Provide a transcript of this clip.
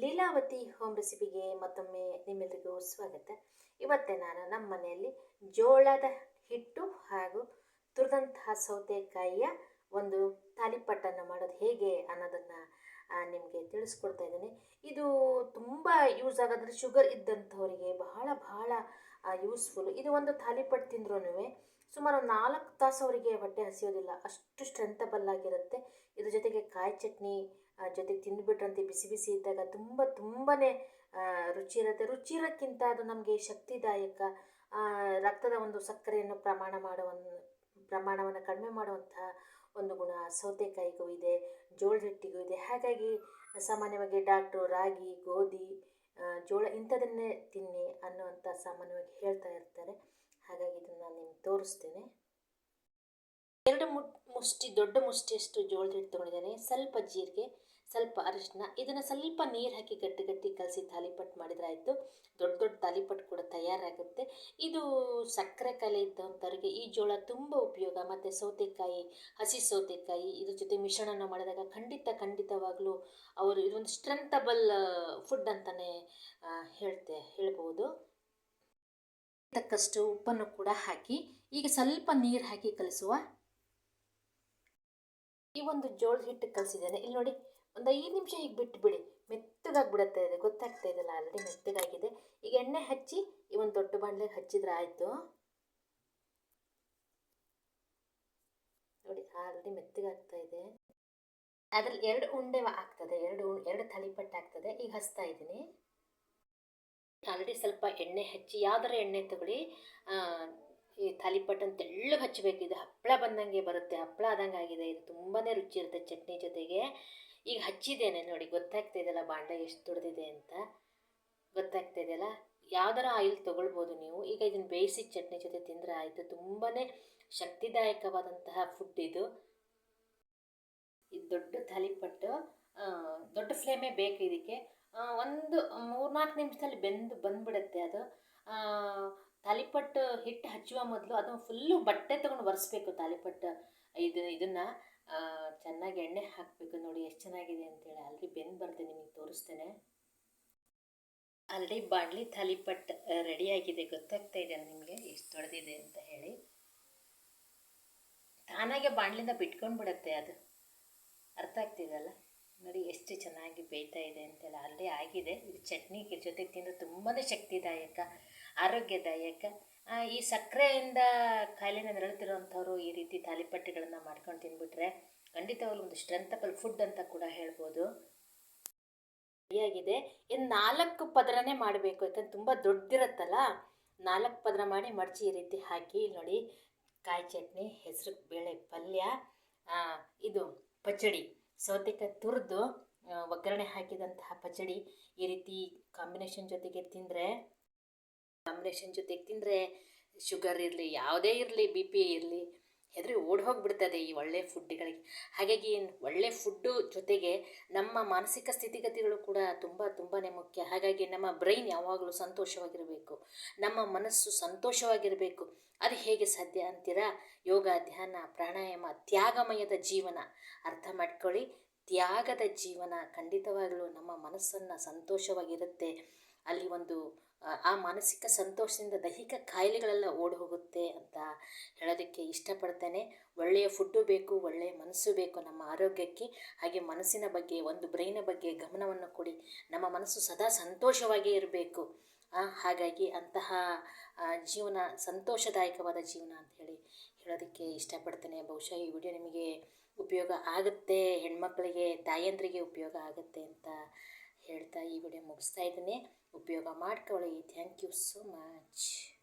Leelavathi home ರೆಸಿಪಿಗೆ ಮತ್ತೊಮ್ಮೆ ನಿಮ್ಮೆಲ್ಲರಿಗೂ ಸ್ವಾಗತ. ಇವತ್ತೇ ನಾನು ನಮ್ಮ ಮನೆಯಲ್ಲಿ ಜೋಳದ ಹಿಟ್ಟು ಹಾಗೂ ತುರಿದಂತಹ ಸೌತೆಕಾಯಿಯ ಒಂದು ತಾಲಿಪಟ್ಟನ್ನು ಮಾಡೋದು ಹೇಗೆ ಅನ್ನೋದನ್ನು ನಿಮಗೆ ತಿಳಿಸ್ಕೊಡ್ತಾ ಇದ್ದೀನಿ. ಇದು ತುಂಬ ಯೂಸ್ ಆಗೋದ್ರೆ ಶುಗರ್ ಇದ್ದಂಥವರಿಗೆ ಬಹಳ ಬಹಳ ಯೂಸ್ಫುಲ್ ಇದು ಒಂದು ತಾಲಿಪಟ್ಟು ತಿಂದ್ರೂ ಸುಮಾರು ನಾಲ್ಕು ತಾಸು ಅವರಿಗೆ ಹೊಟ್ಟೆ ಹಸಿಯೋದಿಲ್ಲ. ಅಷ್ಟು ಸ್ಟ್ರೆಂಥಬಲ್ ಆಗಿರುತ್ತೆ. ಇದ್ರ ಜೊತೆಗೆ ಕಾಯಿ ಚಟ್ನಿ ಜೊತೆಗೆ ತಿಂದುಬಿಟ್ರಂತೆ ಬಿಸಿ ಬಿಸಿ ಇದ್ದಾಗ ತುಂಬ ತುಂಬಾ ರುಚಿ ಇರುತ್ತೆ. ರುಚಿ ಇರೋಕ್ಕಿಂತ ಅದು ನಮಗೆ ಶಕ್ತಿದಾಯಕ. ರಕ್ತದ ಒಂದು ಸಕ್ಕರೆಯನ್ನು ಪ್ರಮಾಣ ಮಾಡುವ ಪ್ರಮಾಣವನ್ನು ಕಡಿಮೆ ಮಾಡುವಂತಹ ಒಂದು ಗುಣ. ಸೌತೆಕಾಯಿಗೂ ಇದೆ ಜೋಳದ ಹಿಟ್ಟಿಗೂ ಇದೆ. ಹಾಗಾಗಿ ಸಾಮಾನ್ಯವಾಗಿ ಡಾಕ್ಟ್ರು ರಾಗಿ, ಗೋಧಿ ಜೋಳ ಇಂಥದನ್ನೇ ತಿನ್ನಿ ಅನ್ನುವಂಥ ಸಾಮಾನ್ಯವಾಗಿ ಹೇಳ್ತಾ ಇರ್ತಾರೆ. ಹಾಗಾಗಿ ಇದನ್ನು ನಾನು ನಿಮ್ಗೆ ತೋರಿಸ್ತೇನೆ. ಎರಡು ಮುಷ್ಟಿ, ದೊಡ್ಡ ಮುಷ್ಟಿಯಷ್ಟು ಜೋಳದ ಹಿಟ್ಟು ತೊಗೊಂಡಿದ್ದೇನೆ. ಸ್ವಲ್ಪ ಜೀರಿಗೆ, ಸ್ವಲ್ಪ ಅರಿಶಿನ ಇದನ್ನು ಸ್ವಲ್ಪ ನೀರು ಹಾಕಿ ಗಟ್ಟಿ ಗಟ್ಟಿ ಕಲಸಿ ತಾಲಿಪಟ್ಟು ಮಾಡಿದ್ರೆ ಆಯಿತು ದೊಡ್ಡ ದೊಡ್ಡ ತಾಲಿಪಟ್ಟು ಕೂಡ ತಯಾರಾಗುತ್ತೆ. ಇದು ಸಕ್ಕರೆ ಕಾಯಿಲೆ ಇದ್ದಂಥವ್ರಿಗೆ ಈ ಜೋಳ ತುಂಬ ಉಪಯೋಗ. ಮತ್ತು ಸೌತೆಕಾಯಿ, ಹಸಿ ಸೌತೆಕಾಯಿ, ಇದ್ರ ಜೊತೆ ಮಿಶ್ರಣನ ಮಾಡಿದಾಗ ಖಂಡಿತ, ಖಂಡಿತವಾಗಲೂ ಅವರು ಇದೊಂದು ಸ್ಟ್ರೆಂಥಬಲ್ ಫುಡ್ ಅಂತಲೇ ಹೇಳ್ತೆ ಹೇಳ್ಬೋದು ತಕ್ಕಷ್ಟು ಉಪ್ಪನ್ನು ಕೂಡ ಹಾಕಿ, ಈಗ ಸ್ವಲ್ಪ ನೀರು ಹಾಕಿ ಕಲಿಸುವ ಈ ಒಂದು ಜೋಳದ ಹಿಟ್ಟು ಕಲಸಿದ್ದೇನೆ. ಇಲ್ಲಿ ನೋಡಿ, ಒಂದು ಐದು ನಿಮಿಷ ಹೀಗೆ ಬಿಟ್ಟು ಬಿಡಿ ಮೆತ್ತಗಾಗ್ಬಿಡುತ್ತೆ ಇದೆ ಗೊತ್ತಾಗ್ತಾ ಇದೆಲ್ಲ ಆಲ್ರೆಡಿ ಮೆತ್ತಗಾಗಿದೆ. ಈಗ ಎಣ್ಣೆ ಹಚ್ಚಿ, ಈ ಒಂದು ದೊಡ್ಡ ಬಾಣಲೆಗೆ ಹಚ್ಚಿದ್ರೆ ಆಯಿತು. ನೋಡಿ ಆಲ್ರೆಡಿ ಮೆತ್ತಗಾಗ್ತಾ ಇದೆ. ಅದ್ರಲ್ಲಿ ಎರಡು ಉಂಡೆ ಆಗ್ತದೆ. ಎರಡು ಎರಡು ಥಲಿಪಟ್ಟು ಆಗ್ತದೆ. ಈಗ ಹಚ್ತಾ ಇದ್ದೀನಿ. ಆಲ್ರೆಡಿ ಸ್ವಲ್ಪ ಎಣ್ಣೆ ಹಚ್ಚಿ, ಯಾವ್ದಾರ ಎಣ್ಣೆ ತಗೊಳ್ಳಿ. ಈ ತಾಲಿಪಟ್ಟನ್ನು ತೆಳ್ಳಗೆ ಹಚ್ಚಬೇಕು ಇದು ಹಪ್ಪಳ ಬಂದಂಗೆ ಬರುತ್ತೆ. ಹಪ್ಪಳ ಆದಂಗೆ ಆಗಿದೆ. ಇದು ತುಂಬಾ ರುಚಿ ಇರುತ್ತೆ ಚಟ್ನಿ ಜೊತೆಗೆ. ಈಗ ಹಚ್ಚಿದ್ದೇನೆ ನೋಡಿ. ಗೊತ್ತಾಗ್ತಾ ಇದೆಯಲ್ಲ ಬಾಂಡೆ ಎಷ್ಟು ದೊಡ್ಡದಿದೆ ಅಂತ? ಗೊತ್ತಾಗ್ತಾ ಇದೆಯಲ್ಲ? ಯಾವ್ದಾರ ಆಯಿಲ್ ತೊಗೊಳ್ಬೋದು ನೀವು. ಈಗ ಇದನ್ನು ಬೇಯಿಸಿ ಚಟ್ನಿ ಜೊತೆ ತಿಂದರೆ ಆಯಿತು. ತುಂಬಾ ಶಕ್ತಿದಾಯಕವಾದಂತಹ ಫುಡ್ ಇದು. ಇದು ದೊಡ್ಡ ತಾಲಿಪಟ್ಟು ದೊಡ್ಡ ಫ್ಲೇಮೇ ಬೇಕು ಇದಕ್ಕೆ. ಒಂದು ಮೂರ್ನಾಲ್ಕು ನಿಮಿಷದಲ್ಲಿ ಬೆಂದು ಬಂದ್ಬಿಡುತ್ತೆ ಅದು. ತಾಲಿಪಟ್ಟು ಹಿಟ್ಟು ಹಚ್ಚುವ ಮೊದಲು ಅದನ್ನು ಫುಲ್ಲು ಬಟ್ಟೆ ತೊಗೊಂಡು ಒರೆಸ್ಬೇಕು ತಾಲಿಪಟ್ಟು. ಇದು, ಇದನ್ನು ಚೆನ್ನಾಗಿ ಎಣ್ಣೆ ಹಾಕಬೇಕು ನೋಡಿ ಎಷ್ಟು ಚೆನ್ನಾಗಿದೆ ಅಂತೇಳಿ. ಆಲ್ರೆಡಿ ಬೆಂದು ಬರ್ತೇನೆ ನಿಮಗೆ ತೋರಿಸ್ತೇನೆ. ಆಲ್ರೆಡಿ ಬಾಣಲಿ ತಾಲಿಪಟ್ಟು ರೆಡಿಯಾಗಿದೆ ಗೊತ್ತಾಗ್ತಾ ಇದೆ ನಿಮಗೆ ಎಷ್ಟು ತೊಳೆದಿದೆ ಅಂತ ಹೇಳಿ. ತಾನಾಗೆ ಬಾಣಲಿಂದ ಬಿಟ್ಕೊಂಡು ಬಿಡುತ್ತೆ ಅದು. ಅರ್ಥ ಆಗ್ತಿದೆಯಲ್ಲ ನೋಡಿ ಎಷ್ಟು ಚೆನ್ನಾಗಿ ಬೇಯ್ತಾ ಇದೆ ಅಂತೆಲ್ಲ ಆಲ್ರೆಡಿ ಆಗಿದೆ. ಇದು ಚಟ್ನಿ ಜೊತೆಗೆ ತಿಂದರೆ ತುಂಬಾ ಶಕ್ತಿದಾಯಕ. ಆರೋಗ್ಯದಾಯಕ. ಈ ಸಕ್ಕರೆಯಿಂದ ಕಾಯಿಲೆನ ನರಳುತ್ತಿರುವಂಥವ್ರು ಈ ರೀತಿ ತಾಲಿಪಟ್ಟೆಗಳನ್ನು ಮಾಡ್ಕೊಂಡು ತಿಂದ್ಬಿಟ್ರೆ ಖಂಡಿತವಾಗ್ಲೂ ಒಂದು ಸ್ಟ್ರೆಂಥಬಲ್ ಫುಡ್ ಅಂತ ಕೂಡ ಹೇಳ್ಬೋದು. ಸರಿಯಾಗಿದೆ. ಇನ್ನು ನಾಲ್ಕು ಪದರನೇ ಮಾಡಬೇಕು. ಯಾಕಂದ್ರೆ ತುಂಬ ದೊಡ್ಡದಿರುತ್ತಲ್ಲ ನಾಲ್ಕು ಪದರ ಮಾಡಿ ಮಡಚಿ ಈ ರೀತಿ ಹಾಕಿ ನೋಡಿ. ಕಾಯಿ ಚಟ್ನಿ, ಹೆಸರು, ಬೇಳೆ, ಪಲ್ಯ ಇದು ಪಚಡಿ. ಸೌತೆಕಾಯಿ ತುರಿದು ಒಗ್ಗರಣೆ ಹಾಕಿದಂತಹ ಪಚಡಿ ಈ ರೀತಿ ಕಾಂಬಿನೇಷನ್ ಜೊತೆಗೆ ತಿಂದರೆ ಕಾಂಬಿನೇಷನ್ ಜೊತೆಗೆ ತಿಂದರೆ ಶುಗರ್ ಇರಲಿ, ಯಾವುದೇ ಇರಲಿ ಬಿ ಪಿ ಇರಲಿ, ಹೆದರಿ ಓಡಿ ಹೋಗಿಬಿಡ್ತದೆ ಈ ಒಳ್ಳೆ ಫುಡ್ಗಳಿಗೆ ಹಾಗಾಗಿ ಒಳ್ಳೆ ಫುಡ್ಡು ಜೊತೆಗೆ ನಮ್ಮ ಮಾನಸಿಕ ಸ್ಥಿತಿಗತಿಗಳು ಕೂಡ ತುಂಬ ತುಂಬಾ ಮುಖ್ಯ. ಹಾಗಾಗಿ ನಮ್ಮ ಬ್ರೈನ್ ಯಾವಾಗಲೂ ಸಂತೋಷವಾಗಿರಬೇಕು. ನಮ್ಮ ಮನಸ್ಸು ಸಂತೋಷವಾಗಿರಬೇಕು. ಅದು ಹೇಗೆ ಸಾಧ್ಯ ಅಂತೀರಾ? ಯೋಗ, ಧ್ಯಾನ, ಪ್ರಾಣಾಯಾಮ, ತ್ಯಾಗಮಯದ ಜೀವನ. ಅರ್ಥ ಮಾಡ್ಕೊಳ್ಳಿ. ತ್ಯಾಗದ ಜೀವನ ಖಂಡಿತವಾಗಲೂ ನಮ್ಮ ಮನಸ್ಸನ್ನು ಸಂತೋಷವಾಗಿರುತ್ತೆ. ಅಲ್ಲಿ ಒಂದು ಆ, ಮಾನಸಿಕ ಸಂತೋಷದಿಂದ ದೈಹಿಕ ಕಾಯಿಲೆಗಳೆಲ್ಲ ಓಡಿ ಹೋಗುತ್ತೆ ಅಂತ ಹೇಳೋದಕ್ಕೆ ಇಷ್ಟಪಡ್ತೇನೆ. ಒಳ್ಳೆಯ ಫುಡ್ಡು ಬೇಕು ಒಳ್ಳೆಯ ಮನಸ್ಸು ಬೇಕು ನಮ್ಮ ಆರೋಗ್ಯಕ್ಕೆ ಹಾಗೆ ಮನಸ್ಸಿನ ಬಗ್ಗೆ ಒಂದು ಬ್ರೈನ ಬಗ್ಗೆ ಗಮನವನ್ನು ಕೊಡಿ. ನಮ್ಮ ಮನಸ್ಸು ಸದಾ ಸಂತೋಷವಾಗಿ ಇರಬೇಕು. ಹಾಗಾಗಿ ಅಂತಹ ಜೀವನ ಸಂತೋಷದಾಯಕವಾದ ಜೀವನ ಅಂತ ಹೇಳಿ ಹೇಳೋದಕ್ಕೆ ಇಷ್ಟಪಡ್ತೇನೆ. ಬಹುಶಃ ಈ ವಿಡಿಯೋ ನಿಮಗೆ ಉಪಯೋಗ ಆಗುತ್ತೆ ಹೆಣ್ಮಕ್ಳಿಗೆ ತಾಯಂದ್ರಿಗೆ ಉಪಯೋಗ ಆಗುತ್ತೆ ಅಂತ ಹೇಳ್ತಾ ಈ ವಿಡಿಯೋ ಮುಗಿಸ್ತಾ ಇದ್ದೀನಿ. ಉಪಯೋಗ ಮಾಡ್ಕೊಳ್ಳಿ. Thank you so much